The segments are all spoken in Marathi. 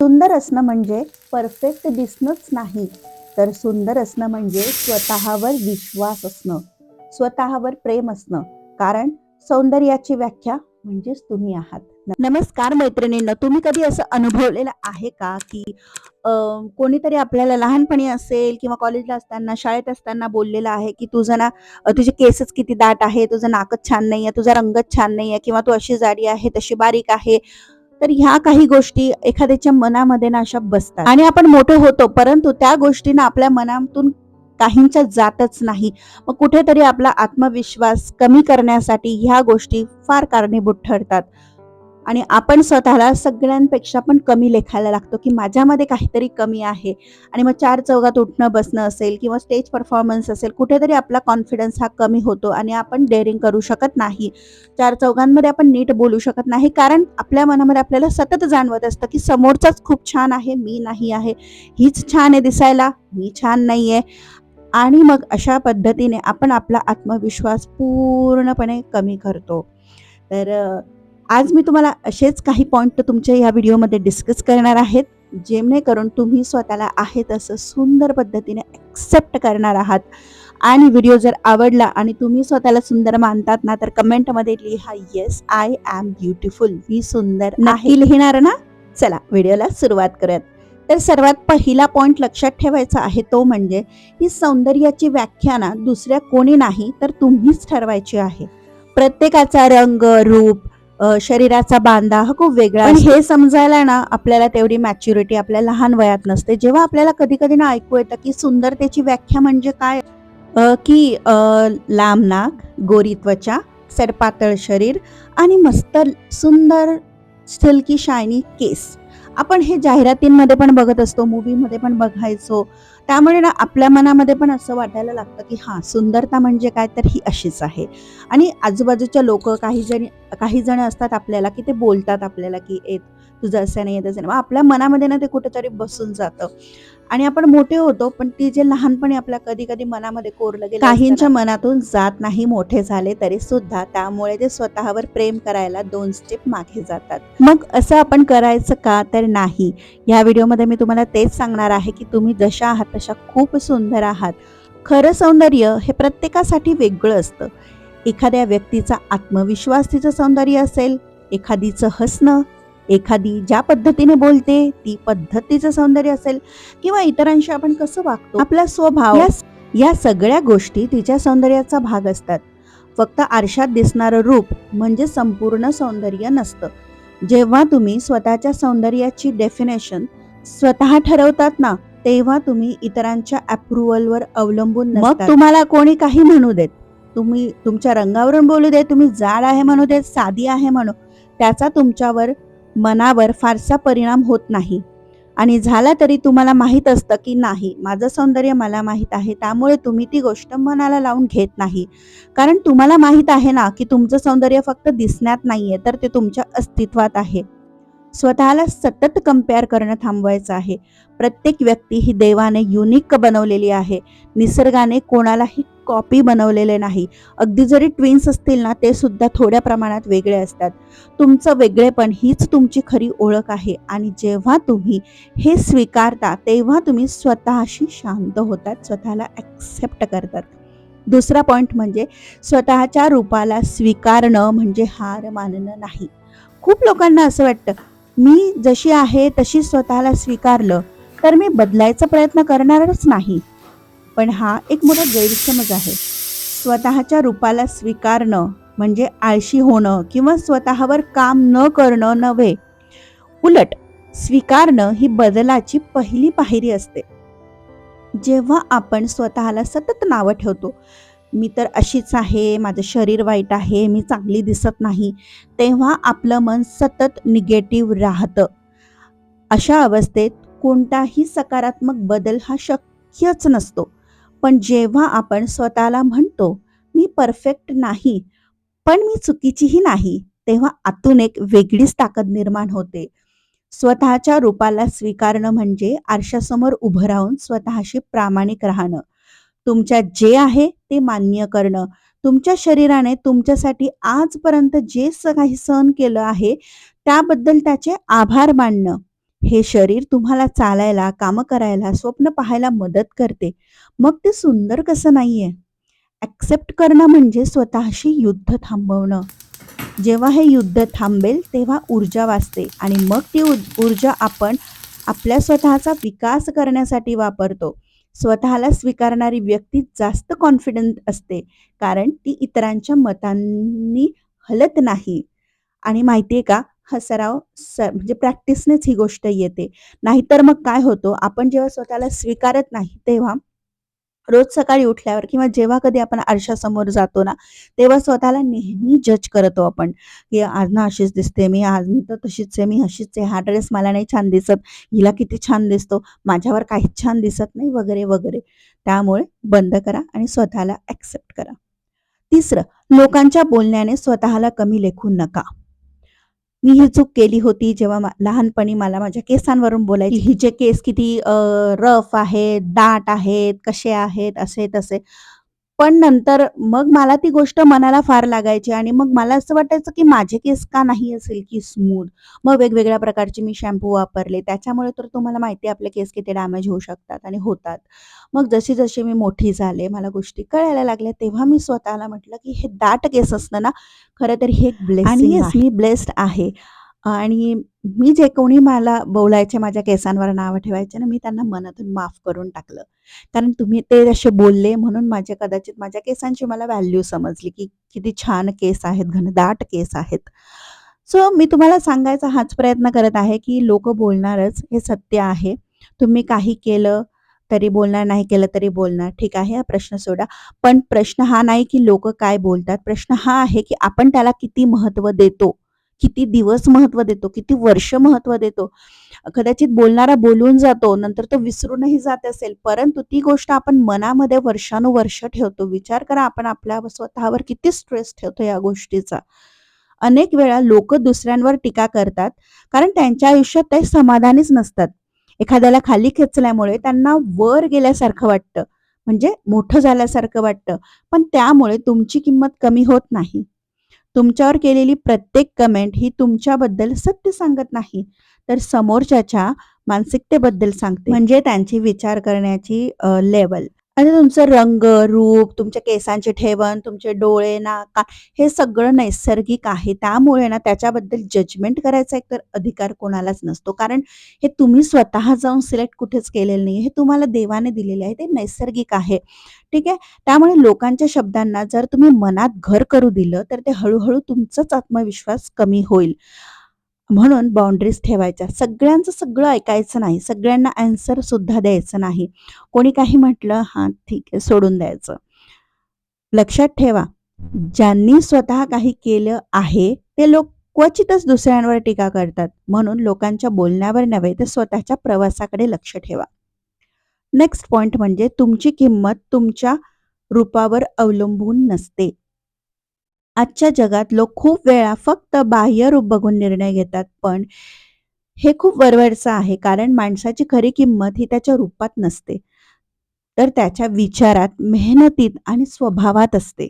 सुंदर असणं म्हणजे परफेक्ट दिसणंच नाही. तर सुंदर असणं म्हणजे स्वतःवर विश्वास असणं स्वतःवर प्रेम असणं. कारण सौंदर्याची व्याख्या म्हणजेच तुम्ही आहात. नमस्कार मैत्रिणींना तुम्ही कधी असं अनुभवलेलं आहे का की कोणीतरी आपल्याला लहानपणी असेल किंवा कॉलेजला असताना शाळेत असताना बोललेलं आहे की तुझं ना तुझे केसच किती दाट आहे तुझं नाकच छान नाही आहे तुझा रंगच छान नाही आहे किंवा तू अशी जाडी आहे तशी बारीक आहे. तर ह्या काही गोष्टी एखाद्याच्या मनामध्ये ना अशा बसतात. आणि आपण मोठे होतो परंतु त्या गोष्टींना आपल्या मनातून काहींच्या जातच नाही. मग कुठेतरी आपला आत्मविश्वास कमी करण्यासाठी ह्या गोष्टी फार कारणीभूत ठरतात. आणि आपण स्वतःला सगळ्यांपेक्षा पण कमी लेखायला लागतो की माझ्यामध्ये काहीतरी कमी आहे. आणि मग चार चौघात उठणं बसणं असेल किंवा स्टेज परफॉर्मन्स असेल कुठेतरी आपला कॉन्फिडन्स हा कमी होतो आणि आपण डेअरिंग करू शकत नाही. चार चौघांमध्ये आपण नीट बोलू शकत नाही कारण आपल्या मनामध्ये आपल्याला सतत जाणवत असतं की समोरचाच खूप छान आहे मी नाही आहे. हीच छान आहे दिसायला मी छान नाही आहे आणि मग अशा पद्धतीने आपण आपला आत्मविश्वास पूर्णपणे कमी करतो. तर आज मी तुम्हाला असेच काही पॉईंट तुमच्या या व्हिडिओमध्ये डिस्कस करणार आहेत जेणेकरून तुम्ही स्वतःला आहे तसं सुंदर पद्धतीने ॲक्सेप्ट करणार आहात. आणि व्हिडिओ जर आवडला आणि तुम्ही स्वतःला सुंदर मानतात ना तर कमेंटमध्ये लिहा येस आय एम ब्युटिफुल मी सुंदर नाही लिहिणार ना? चला व्हिडिओला सुरुवात करूयात. तर सर्वात पहिला पॉइंट लक्षात ठेवायचा आहे तो म्हणजे ही सौंदर्याची व्याख्या ना दुसऱ्या कोणी नाही तर तुम्हीच ठरवायची आहे. प्रत्येकाचा रंग रूप शरीराचा बांधा हा खूप वेगळा पण हे समजायला ना आपल्याला तेवढी मॅच्युरिटी आपल्या लहान वयात नसते. जेव्हा आपल्याला कधी कधी ना ऐकू येतं की सुंदरतेची व्याख्या म्हणजे काय? की लांब नाक गोरी त्वचा सरपातळ शरीर आणि मस्त सुंदर सिल्की शायनी केस आपण हे जाहिरातींमध्ये पण बघत असतो मूवीमध्ये पण बघायचो. त्यामुळे ना आपल्या मनामध्ये पण असं वाटायला लागतं की हां सुंदरता म्हणजे काय? तर ही अशीच आहे. आणि आजूबाजूच्या लोक काही जणी काही जण असतात आपल्याला की ते बोलतात आपल्याला की येत तुझं असं नाही तसं नाही. आपल्या मनामध्ये ना ते कुठेतरी बसून जातं. आणि आपण मोठे होतो पण ती जे लहानपणी आपल्या कधी कधी मनामध्ये कोरलं गेलं काहींच्या मनातून जात नाही मोठे झाले तरी सुद्धा त्यामुळे ते स्वतःवर प्रेम करायला दोन स्टेप मागे जातात. मग असं आपण करायचं का तर नाही. या व्हिडिओमध्ये मी तुम्हाला तेच सांगणार आहे की तुम्ही जशा आहात तशा खूप सुंदर आहात. खरं सौंदर्य हे प्रत्येकासाठी वेगळं असतं. एखाद्या व्यक्तीचा आत्मविश्वास तिचं सौंदर्य असेल एखादीचं हसणं एखादी ज्या पद्धतीने बोलते ती पद्धतीचं सौंदर्य असेल किंवा इतरांशी आपण कसं वागतो आपला स्वभाव या- सगळ्या गोष्टी तिच्या सौंदर्याचा भाग असतात. फक्त आरशात दिसणारं रूप म्हणजे संपूर्ण सौंदर्य नसतं. जेव्हा तुम्ही स्वतःच्या सौंदर्याची डेफिनेशन स्वतः ठरवतात ना तेव्हा तुम्ही इतरांच्या अप्रुव्हलवर अवलंबून मग तुम्हाला कोणी काही म्हणू देत? तुम्ही तुमच्या रंगावरून बोलू दे तुम्ही जाड आहे म्हणू देत साधी आहे म्हणू त्याचा तुमच्यावर मनावर फारसा परिणाम होत नाही. आणि झाला तरी तुम्हाला माहीत असतं की नाही माझं सौंदर्य मला माहीत आहे त्यामुळे तुम्ही ती गोष्ट मनाला लावून घेत नाही. कारण तुम्हाला माहीत आहे ना की तुमचं सौंदर्य फक्त दिसण्यात नाहीये तर ते तुमच्या अस्तित्वात आहे. स्वतःला सतत कंपेअर करणं थांबवायचं आहे. प्रत्येक व्यक्ती ही देवाने युनिक बनवलेली आहे. निसर्गाने कोणालाही कॉपी बनवलेले नाही. अगदी जरी ट्विन्स असतील ना ते सुद्धा थोड्या प्रमाणात वेगळे असतात. तुमचं वेगळेपण हीच तुमची खरी ओळख आहे. आणि जेव्हा तुम्ही हे स्वीकारता तेव्हा तुम्ही स्वतःशी शांत होतात स्वतःला ॲक्सेप्ट करतात. दुसरा पॉईंट म्हणजे स्वतःच्या रूपाला स्वीकारणं म्हणजे हार मानणं नाही. खूप लोकांना असं वाटतं मी जशी आहे तशी स्वतःला स्वीकारलं तर मी बदलायचा प्रयत्न करणारच नाही. पण हा एक मोठा गैरसमज आहे. स्वतःच्या रूपाला स्वीकारणं म्हणजे आळशी होणं किंवा स्वतःवर काम न करणं नव्हे. उलट स्वीकारणं ही बदलाची पहिली पायरी असते. जेव्हा आपण स्वतःला सतत नावं ठेवतो मी तर अशीच आहे माझं शरीर वाईट आहे मी चांगली दिसत नाही तेव्हा आपलं मन सतत निगेटिव्ह राहतं. अशा अवस्थेत कोणताही सकारात्मक बदल हा शक्यच नसतो. पण जेव्हा आपण स्वतःला म्हणतो मी परफेक्ट नाही पण मी चुकीचीही नाही तेव्हा आतून एक वेगळीच ताकद निर्माण होते. स्वतःच्या रूपाला स्वीकारणं म्हणजे आरशासमोर उभं राहून स्वतःशी प्रामाणिक राहणं. तुमच्यात जे आहे ते मान्य करणं तुमच्या शरीराने तुमच्यासाठी आजपर्यंत जे स काही सहन केलं आहे त्याबद्दल त्याचे आभार मानणं हे शरीर तुम्हाला चालायला, कामं करायला, स्वप्न पाहायला मदत करते. मग ते सुंदर कसं नाहीये? ॲक्सेप्ट करणं म्हणजे स्वतःशी युद्ध थांबवणं. जेव्हा हे युद्ध थांबेल, तेव्हा ऊर्जा वाचते आणि मग ती ऊर्जा आपण आपल्या स्वतःचा विकास करण्यासाठी वापरतो. स्वतःला स्वीकारणारी व्यक्ती जास्त कॉन्फिडंट असते, कारण ती इतरांच्या मतांनी हलत नाही. आणि माहिती का, हा सराव स म्हणजे प्रॅक्टिसनेच ही गोष्ट येते. नाहीतर मग काय होतो आपण जेव्हा स्वतःला स्वीकारत नाही, तेव्हा रोज सकाळी उठल्यावर किंवा जेव्हा कधी आपण आरशासमोर जातो ना, तेव्हा स्वतःला नेहमी जज करतो आपण, की आज ना अशीच दिसते मी, आज मी तर तशीच आहे, मी अशीच आहे, हा ड्रेस मला नाही छान दिसत, हिला किती छान दिसतो, माझ्यावर काहीच छान दिसत नाही, वगैरे, वगैरे. त्यामुळे बंद करा आणि स्वतःला ॲक्सेप्ट करा. तिसरं, लोकांच्या बोलण्याने स्वतःला कमी लेखू नका. मी ही चूक केली होती जेव्हा लहानपणी मला माझ्या केसांवरून बोलायची हिचे केस किती रफ आहेत, दाट आहेत, कसे आहेत, असे तसे. पण नंतर मग मला ती गोष्ट मनाला फार लागायची आणि मग मला असं वाटायचं, की माझे केस का नाही असेल की स्मूथ. मग वेगवेगळ्या प्रकारचे मी शॅम्पू वापरले. त्याच्यामुळे तर तुम्हाला माहिती आपले केस किती डॅमेज होऊ शकतात आणि होतात. मग जशी-जशी मी मोठी झाले, मला गोष्टी कळायला लागल्या, तेव्हा मी स्वतःला म्हटलं, की हे दाट केस असणं ना, खरं तर हे एक ब्लेसिंग आणि मी ब्लेस्ड आहे. आणि मी जे कोणी मला बोलायचे, माझ्या केसांवर नावं ठेवायचे ना, मी त्यांना मनातून माफ करून टाकलं. कारण तुम्ही ते असे बोलले म्हणून माझे कदाचित माझ्या केसांची मला व्हॅल्यू समजली, की किती छान केस आहेत, घनदाट केस आहेत. सो मी तुम्हाला सांगायचा हाच प्रयत्न करत आहे, की लोक बोलणारच हे सत्य आहे. तुम्ही काही केलं तरी बोलणार, नाही केलं तरी बोलणार. ठीक आहे, हा प्रश्न सोडा. पण प्रश्न हा नाही, की लोक काय बोलतात. प्रश्न हा आहे, की आपण त्याला किती महत्त्व देतो. किती दिवस महत्त्व देतो, किती वर्ष महत्त्व देतो. कदाचित बोलणारा बोलून जातो, नंतर तो विसरूनही जात असेल, परंतु ती गोष्ट आपण मनामध्ये वर्षानुवर्ष ठेवतो. विचार करा आपण आपल्या स्वतःवर किती स्ट्रेस ठेवतो या गोष्टीचा. अनेक वेळा लोक दुसऱ्यांवर टीका करतात, कारण त्यांच्या आयुष्यात ते समाधानीच नसतात. एखाद्याला खाली खेचल्यामुळे त्यांना वर गेल्यासारखं वाटतं, म्हणजे मोठं झाल्यासारखं वाटतं, पण त्यामुळे तुमची किंमत कमी होत नाही. तुमच्यावर केलेली प्रत्येक कमेंट ही तुमच्याबद्दल सत्य सांगत नाही. तर समोरच्याच्या मानसिकतेबद्दल सांगते. म्हणजे त्यांची विचार करण्याची लेवल आणि तुमचं रंग, रूप, तुमच्या केसांचे ठेवण, तुमचे डोळे, नाक हे सगळं नैसर्गिक आहे. त्यामुळे ना त्याच्याबद्दल जजमेंट करायचा एकतर अधिकार कोणालाच नसतो. कारण हे तुम्ही स्वतः जाऊन सिलेक्ट कुठेच केलेलं नाही. हे तुम्हाला देवाने दिलेले आहे. ते नैसर्गिक आहे. ठीक आहे? त्यामुळे लोकांच्या शब्दांना जर तुम्ही मनात घर करू दिलं, तर ते हळूहळू तुमचाच आत्मविश्वास कमी होईल. म्हणून बाउंड्रीज ठेवायच्या. सगळ्यांचं सगळं ऐकायचं नाही. सगळ्यांना आन्सर सुद्धा द्यायचं नाही. कोणी काही म्हटलं, हां, ठीक आहे, सोडून द्यायचं. लक्षात ठेवा, ज्यांनी स्वतः काही केलं आहे, ते लोक क्वचितच दुसऱ्यांवर टीका करतात. म्हणून लोकांच्या बोलण्यावर नव्हे, तर स्वतःच्या प्रवासाकडे लक्ष ठेवा. नेक्स्ट पॉइंट म्हणजे तुमची किंमत तुमच्या रूपावर अवलंबून नसते. आजच्या जगात लोक खूप वेळा फक्त बाह्य रूप बघून निर्णय घेतात, पण हे खूप वरवरचं आहे. कारण माणसाची खरी किंमत ही त्याच्या रूपात नसते, तर त्याच्या विचारात, मेहनतीत आणि स्वभावात असते.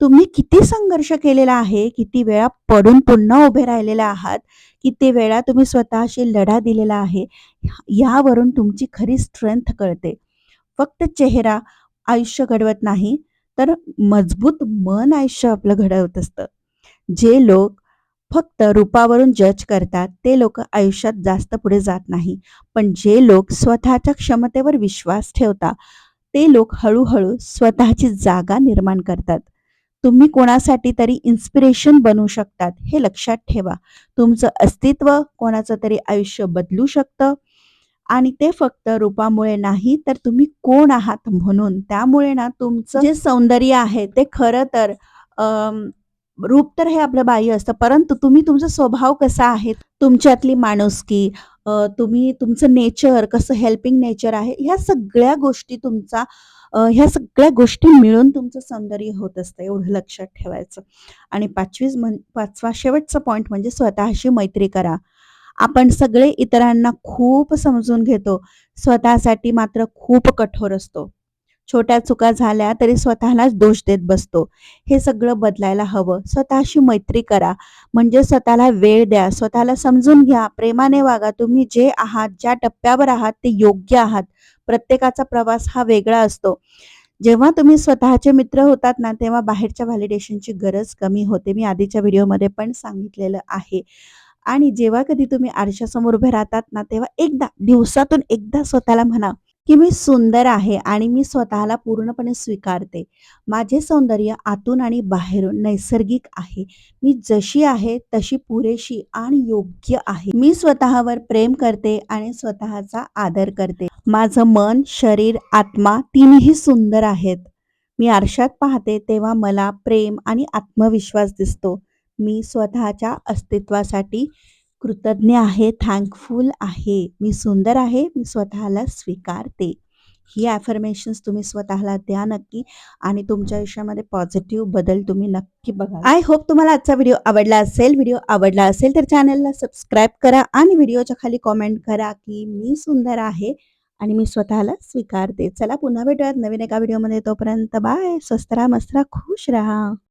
तुम्ही किती संघर्ष केलेला आहे, किती वेळा पडून पुन्हा उभे राहिलेले आहात, किती वेळा तुम्ही स्वतःशी लढा दिलेला आहे, यावरून तुमची खरी स्ट्रेंथ कळते. फक्त चेहरा आयुष्य घडवत नाही, तर मजबूत मन आयुष्य आपलं घडवत असतं. जे लोक फक्त रूपावरून जज करतात, ते लोक आयुष्यात जास्त पुढे जात नाही. पण जे लोक स्वतःच्या क्षमतेवर विश्वास ठेवतात, ते लोक हळूहळू स्वतःची जागा निर्माण करतात. तुम्ही कोणासाठी तरी इन्स्पिरेशन बनू शकतात, हे लक्षात ठेवा. तुमचं अस्तित्व कोणाचं तरी आयुष्य बदलू शकतं आणि ते फक्त रूपामुळे नाही, तर तुम्ही कोण आहात म्हणून. त्यामुळे ना तुमचं जे सौंदर्य आहे, ते खरं तर रूप तर हे आपलं बाह्य असतं, परंतु तुम्ही तुमचा स्वभाव कसा आहे, तुमच्यातली माणुसकी, तुम्ही तुमचं नेचर कसं हेल्पिंग नेचर आहे, ह्या सगळ्या गोष्टी तुमचा ह्या सगळ्या गोष्टी मिळून तुमचं सौंदर्य होत असतं, एवढं लक्षात ठेवायचं. आणि पाचवीच म्हण पाचवा शेवटचा पॉईंट म्हणजे स्वतःशी मैत्री करा. आपण सगळे इतरांना खूप समजून घेतो, स्वतःसाठी मात्र खूप कठोर असतो. छोट्या चुका झाल्या तरी स्वतःलाच दोष देत बसतो. हे सगळं बदलायला हवं. स्वतःशी मैत्री करा. म्हणजे स्वतःला वेळ द्या. स्वतःला समजून घ्या. प्रेमाने वागा. तुम्ही जे आहात ज्या टप्प्यावर आहात ते योग्य आहात. प्रत्येकाचा प्रवास हा वेगळा असतो. जेव्हा तुम्ही स्वतःचे मित्र होतात ना तेव्हा बाहेरच्या व्हॅलिडेशनची गरज कमी होते. मी आधीच्या व्हिडिओमध्ये पण सांगितलेलं आहे. आणि जेव्हा कधी तुम्ही आरशासमोर उभे राहतात ना तेव्हा एकदा दिवसातून एकदा स्वतःला म्हणा की मी सुंदर आहे आणि मी स्वतःला पूर्णपणे स्वीकारते. माझे सौंदर्य आतून आणि बाहेरून नैसर्गिक आहे. मी जशी आहे तशी पुरेशी आणि योग्य आहे. मी स्वतःवर प्रेम करते आणि स्वतःचा आदर करते. माझं मन शरीर आत्मा तीनही सुंदर आहेत. मी आरशात पाहते तेव्हा मला प्रेम आणि आत्मविश्वास दिसतो. मी स्वतःच्या अस्तित्वासाठी कृतज्ञ आहे थँकफुल आहे. मी सुंदर आहे मी स्वतःला स्वीकारते. ही ॲफर्मेशन्स तुम्ही स्वतःला द्या नक्की आणि तुमच्या आयुष्यामध्ये पॉझिटिव्ह बदल तुम्ही नक्की बघा. आय होप तुम्हाला आजचा व्हिडिओ आवडला असेल. व्हिडिओ आवडला असेल तर चॅनलला सबस्क्राईब करा आणि व्हिडिओच्या खाली कॉमेंट करा की मी सुंदर आहे आणि मी स्वतःला स्वीकारते. चला पुन्हा भेटूयात नवीन एका व्हिडिओमध्ये तोपर्यंत बाय स्वस्त राहा मस्त राहा खुश राहा.